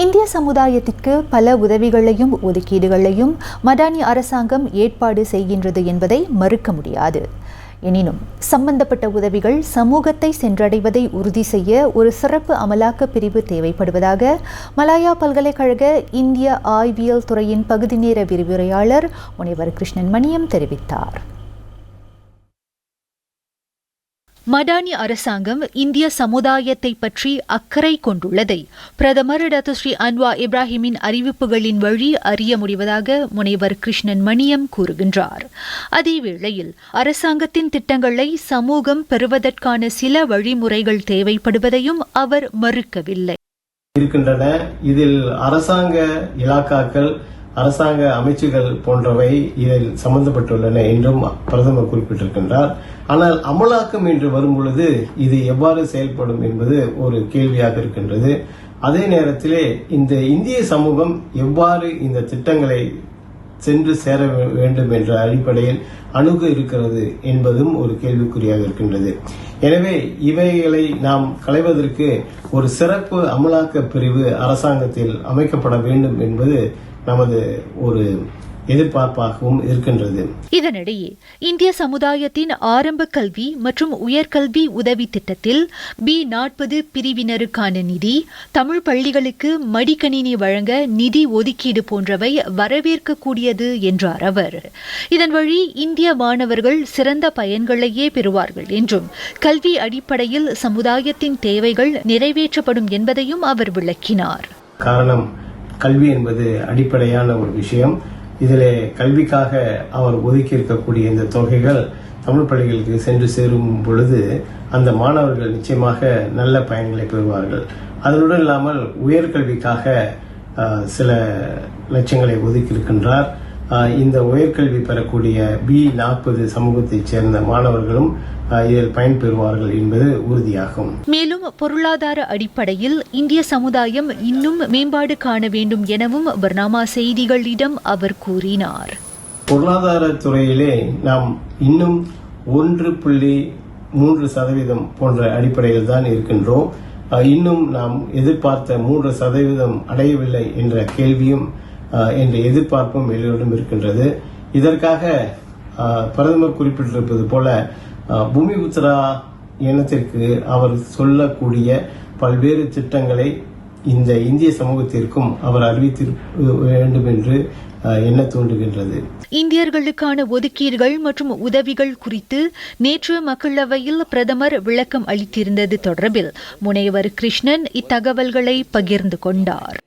இந்திய சமுதாயத்திற்கு பல உதவிகளையும் ஒதுக்கீடுகளையும் மடானி அரசாங்கம் ஏற்பாடு செய்கின்றது என்பதை மறுக்க முடியாது. எனினும் சம்பந்தப்பட்ட உதவிகள் சமூகத்தை சென்றடைவதை உறுதி செய்ய ஒரு சிறப்பு அமலாக்க பிரிவு தேவைப்படுவதாக மலாயா பல்கலைக்கழக இந்திய ஆய்வியல் துறையின் பகுதி நேர விரிவுரையாளர் முனைவர் கிருஷ்ணன் மணியம் தெரிவித்தார். மடானி அரசாங்கம் இந்திய சமுதாயத்தை பற்றி அக்கறை கொண்டுள்ளதை பிரதமர் டாக்டர் ஸ்ரீ அன்வா இப்ராஹிமின் அறிவிப்புகளின் வழி அறிய முடிவதாக முனைவர் கிருஷ்ணன் மணியம் கூறுகின்றார். அதேவேளையில் அரசாங்கத்தின் திட்டங்களை சமூகம் பெறுவதற்கான சில வழிமுறைகள் தேவைப்படுவதையும் அவர் மறுக்கவில்லை. இருக்கின்றன. இதில் அரசாங்க இலாக்காக்கள் அரசாங்க அமைச்சுகள் போன்றவை இதில் சம்பந்தப்பட்டுள்ளன என்றும் பிரதமர் குறிப்பிட்டிருக்கின்றார். ஆனால் அமலாக்கம் என்று வரும்பொழுது இது எவ்வாறு செயல்படும் என்பது ஒரு கேள்வியாக இருக்கின்றது. அதே நேரத்திலே இந்த இந்திய சமூகம் எவ்வாறு இந்த திட்டங்களை சென்று சேர வேண்டும் என்ற அடிப்படையில் அணுக இருக்கிறது என்பதும் ஒரு கேள்விக்குறியாக இருக்கின்றது. எனவே இவைகளை நாம் களைவதற்கு ஒரு சிறப்பு அமலாக்க பிரிவு அரசாங்கத்தில் அமைக்கப்பட வேண்டும் என்பது நமது ஒரு எதிர்பார்ப்பாகவும் இருக்கின்றது. இதனிடையே இந்திய சமுதாயத்தின் ஆரம்ப கல்வி மற்றும் உயர்கல்வி உதவி திட்டத்தில் பி நாற்பது பிரிவினருக்கான நிதி தமிழ் பள்ளிகளுக்கு மடிக்கணினி வழங்க நிதி ஒதுக்கீடு போன்றவை வரவேற்கக்கூடியது என்றார் அவர். இதன் வழி இந்திய மாணவர்கள் சிறந்த பயன்களையே பெறுவார்கள் என்றும் கல்வி அடிப்படையில் சமுதாயத்தின் தேவைகள் நிறைவேற்றப்படும் என்பதையும் அவர் விளக்கினார். காரணம் கல்வி என்பது அடிப்படையான ஒரு விஷயம். இதில் கல்விக்காக அவர் ஒதுக்கி இருக்கக்கூடிய இந்த தொகைகள் தமிழ் பள்ளிகளுக்கு சென்று சேரும் பொழுது அந்த மாணவர்கள் நிச்சயமாக நல்ல பயன்களை பெறுவார்கள். அதனுடன் இல்லாமல் உயர்கல்விக்காக சில லட்சங்களை ஒதுக்கியிருக்கின்றார். இந்த உயர்கல்வி பெறக்கூடிய பி நாற்பது சமூகத்தைச் சேர்ந்த மாணவர்களும் இதில் பயன்பெறுவார்கள் என்பது உறுதியாகும். மேலும் பொருளாதார அடிப்படையில் இந்திய சமுதாயம் இன்னும் மேம்பாடு காண வேண்டும் எனவும் பர்னாமா செய்திகளிடம் அவர் கூறினார். பொருளாதார துறையிலே நாம் இன்னும் ஒன்று புள்ளி மூன்று சதவீதம் போன்ற அடிப்படையில் தான் இருக்கின்றோம். இன்னும் நாம் எதிர்பார்த்த மூன்று சதவீதம் அடையவில்லை என்ற கேள்வியும் என்ற எதிர்பார்ப்பும் எல்லோரிடம் இருக்கின்றது. இதற்காக பிரதமர் குறிப்பிட்டிருப்பது போல பூமி புத்திரா இனத்திற்கு அவர் சொல்லக்கூடிய பல்வேறு திட்டங்களை இந்த இந்திய சமூகத்திற்கும் அவர் அறிவித்திருக்க வேண்டும் என்று என்ன தோன்றுகின்றது. இந்தியர்களுக்கான ஒதுக்கீடுகள் மற்றும் உதவிகள் குறித்து நேற்று மக்களவையில் பிரதமர் விளக்கம் அளித்திருந்தது தொடர்பில் முனைவர் கிருஷ்ணன் இத்தகவல்களை பகிர்ந்து கொண்டார்.